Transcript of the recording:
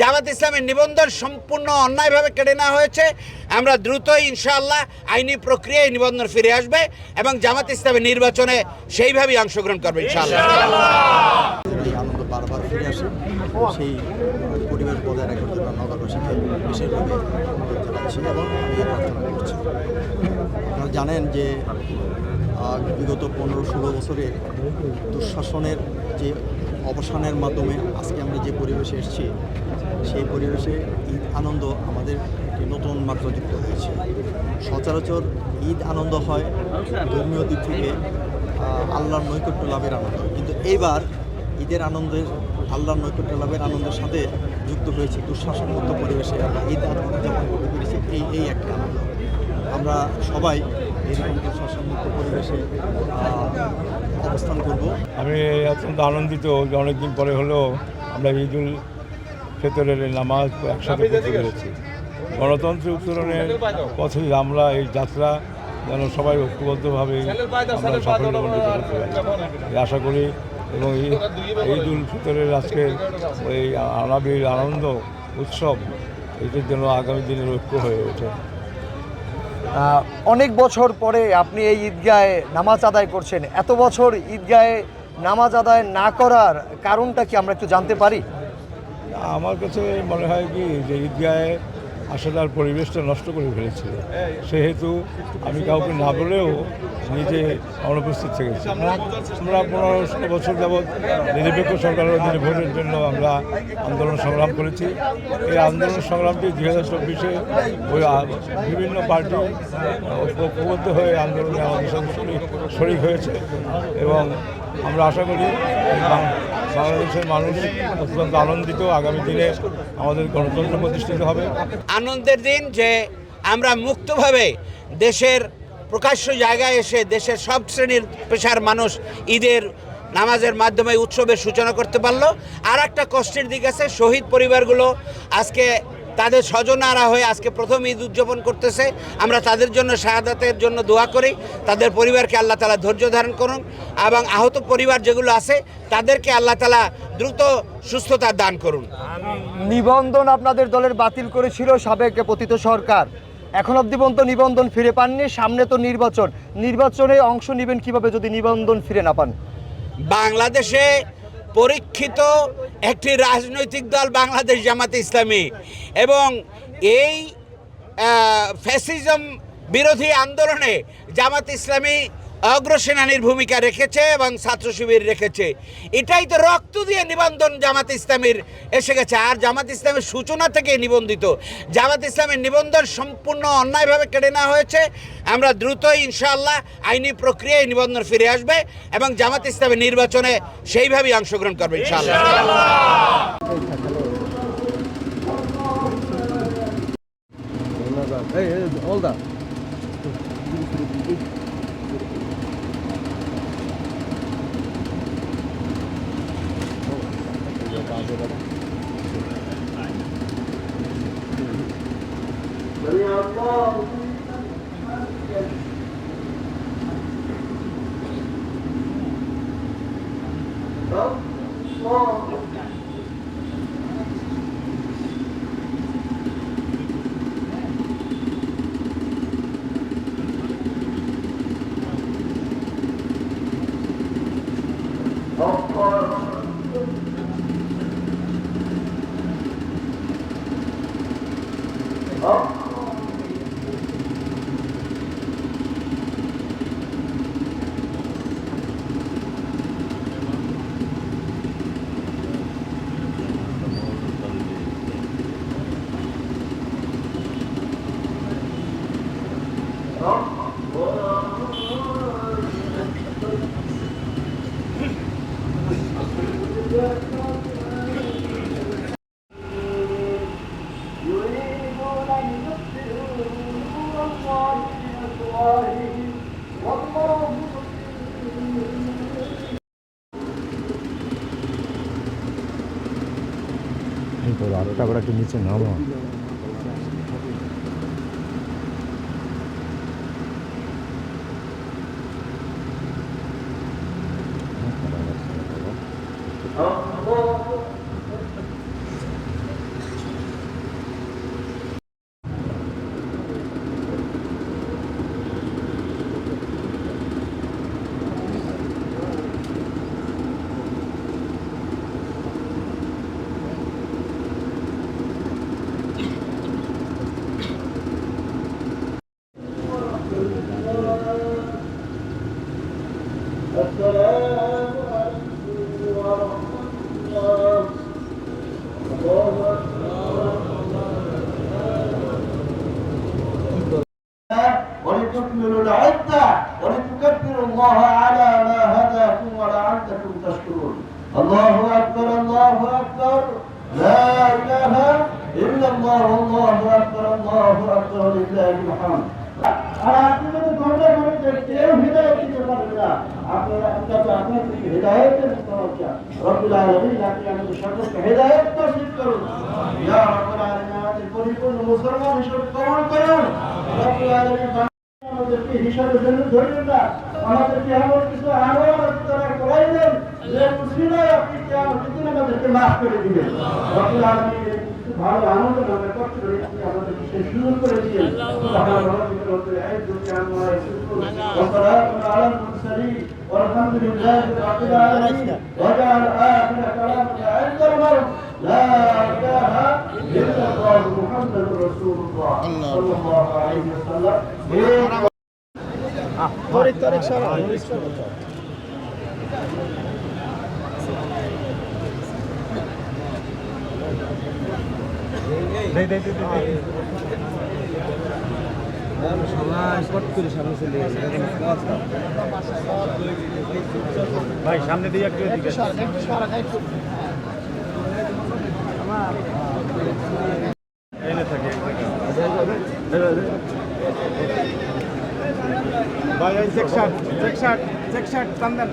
জামাত ইসলামের নিবন্ধন সম্পূর্ণ অন্যায়ভাবে কেড়ে নেওয়া হয়েছে। আমরা দ্রুতই ইনশাআল্লাহ আইনি প্রক্রিয়ায় নিবন্ধন ফিরে আসবে এবং জামাত ইসলামের নির্বাচনে সেইভাবেই অংশগ্রহণ করবে ইনশাআল্লাহ। সেই পরিবেশ বজায় রাখার জন্য নগরবাসীকে বিশেষভাবে অনুরোধ জানাচ্ছি এবং প্রার্থনা করছি। আপনারা জানেন যে বিগত পনেরো ষোলো বছরের দুঃশাসনের যে অবসানের মাধ্যমে আজকে আমরা যে পরিবেশে এসেছি, সেই পরিবেশে ঈদ আনন্দ আমাদের একটি নতুন মাত্রা যুক্ত হয়েছে। সচরাচর ঈদ আনন্দ হয় ধর্মীয় দিক থেকে আল্লাহর নৈকট্য লাভের আনন্দ। কিন্তু এইবার ঈদের আনন্দের, আল্লাহর নৈকট্য লাভের আনন্দের সাথে যুক্ত হয়েছে দুঃশাসনমুক্ত পরিবেশে আমরা ঈদ উদযাপন করতে পেরেছি। এই এই একটি আনন্দ। আমরা সবাই এরকম দুঃশাসনমুক্ত পরিবেশে অবস্থান করব। আমি অত্যন্ত আনন্দিত যে অনেকদিন পরে হলেও আমরা ঈদুল ফেতরের নামাজ একসাথে করতে পেরেছি। গণতন্ত্র উত্তরণের পথে আমরা এই যাত্রা যেন সবাই ঐক্যবদ্ধভাবে আমরা সাফল্যমণ্ডিত করতে পারি আশা করি এবং এই ঈদুল ফিতরের আজকে এই আনাবির আনন্দ উৎসব এটির জন্য আগামী দিনের ঐক্য হয়ে ওঠে। অনেক বছর পরে আপনি এই ঈদগাহে নামাজ আদায় করছেন। এত বছর ঈদগাহে নামাজ আদায় না করার কারণটা কি আমরা একটু জানতে পারি? আমার কাছে মনে হয় কি যে ঈদগাহে আসলে আর পরিবেশটা নষ্ট করে ফেলেছিল সেহেতু আমি কাউকে না বলেও নিজে অনুপস্থিত থেকেছি। আমরা পনেরো ষোলো বছর যাবৎ নিরপেক্ষ সরকারের অধীনে ভোটের জন্য আমরা আন্দোলন সংগ্রাম করেছি। এই আন্দোলন সংগ্রামটি দুই হাজার চব্বিশে বিভিন্ন পার্টি ঐক্যবদ্ধ হয়ে আন্দোলনে আমাদের সাথে শরিক- হয়েছে এবং আমরা আশা করি বাংলাদেশের মানুষ অত্যন্ত আনন্দিত। আগামী দিনে আমাদের গণতন্ত্র প্রতিষ্ঠিত হবে। আনন্দের দিন যে আমরা মুক্তভাবে দেশের প্রকাশ্য জায়গায় এসে দেশের সব শ্রেণির পেশার মানুষ ঈদের নামাজের মাধ্যমে উৎসবের সূচনা করতে পারল। আর একটা কষ্টের দিক আছে, শহীদ পরিবারগুলো আজকে তাদের স্বজনারা হয়ে আজকে প্রথম ঈদ উদযাপন করতেছে। আমরা তাদের জন্য শাহাদাতের জন্য দোয়া করি। তাদের পরিবারকে আল্লাহ তালা ধৈর্য ধারণ করুন এবং আহত পরিবার যেগুলো আছে তাদেরকে আল্লাহ তালা দ্রুত সুস্থতা দান করুন। নিবন্ধন আপনাদের দলের বাতিল করেছিল সাবেক পতিত সরকার। এখন অব্দি পর্যন্ত নিবন্ধন ফিরে পাননি। সামনে তো নির্বাচন। নির্বাচনে অংশ নেবেন কীভাবে যদি নিবন্ধন ফিরে না পান? বাংলাদেশে পরীক্ষিত একটি রাজনৈতিক দল বাংলাদেশ জামাতে ইসলামী। এবং এই ফ্যাসিজম বিরোধী আন্দোলনে জামাত ইসলামী অগ্রসেনানীর ভূমিকা রেখেছে এবং ছাত্র শিবির রেখেছে। এটাই তো রক্ত দিয়ে নিবন্ধন জামাত ইসলামীর এসে গেছে। আর জামাত ইসলামের সূচনা থেকে নিবন্ধিত। জামাত ইসলামের নিবন্ধন সম্পূর্ণ অন্যায়ভাবে কেড়ে নেওয়া হয়েছে। আমরা দ্রুত ইনশাআল্লাহ, আইনি প্রক্রিয়ায় নিবন্ধন ফিরে আসবে এবং জামাত ইসলামের নির্বাচনে সেইভাবেই অংশগ্রহণ করবে, ইনশাআল্লাহ। করতে পারে Yeah. Good. আরও আবার একটু নিচে নামো। আল্লাহু আকবার আল্লাহু আকবার। লা ইলাহা ইল্লাল্লাহ আল্লাহু আকবার আল্লাহু আকবার লিল্লাহিল হামদ আর আপনি যদি দরজা করেন যে কেউ হৃদায়ত দিতে পারবে না আপনারা আপনাকে আপনার থেকে হৃদায়তের সমস্যা রব্বুল আলামিন আপনি আমাদের সকলকে হৃদায়ত নসিব করুন। ইয়া রব্বুল আলামিন আমাদের পরিপূর্ণ মুসলমান হিসেবে কবুল করুন। রব্বুল আলামিন আমাদেরকে হিসাবের জন্য ধরবেন না আমাদেরকে এমন কিছু আমল আমাদেরকে মাফ করে দিবেন। রব্বুল আলামিন ভালো আনন্দ আমরা কষ্ট করে আমাদেরকে সেই সুযোগ করে দিয়েন সুবহানাল্লাহি ওয়া বিহামদিহি ওয়া সালামু আলাল মুরসালিন। ওয়ালহামদুলিল্লাহি রাব্বিল আলামিন। ওয়া জাআল আখিরা কালামিনা ইন্দাল মাউত লা ইলাহা ইল্লাল্লাহ মুহাম্মাদুর রাসূলুল্লাহ। সাল্লাল্লাহু আলাইহি ওয়াসাল্লাম। Torek, Torek, Torek, Torek, Torek, ভাই, সামনে দিয়ে একটু এদিকে। এনে থাকে ভাই, এই check shirt check shirt check shirt Chandan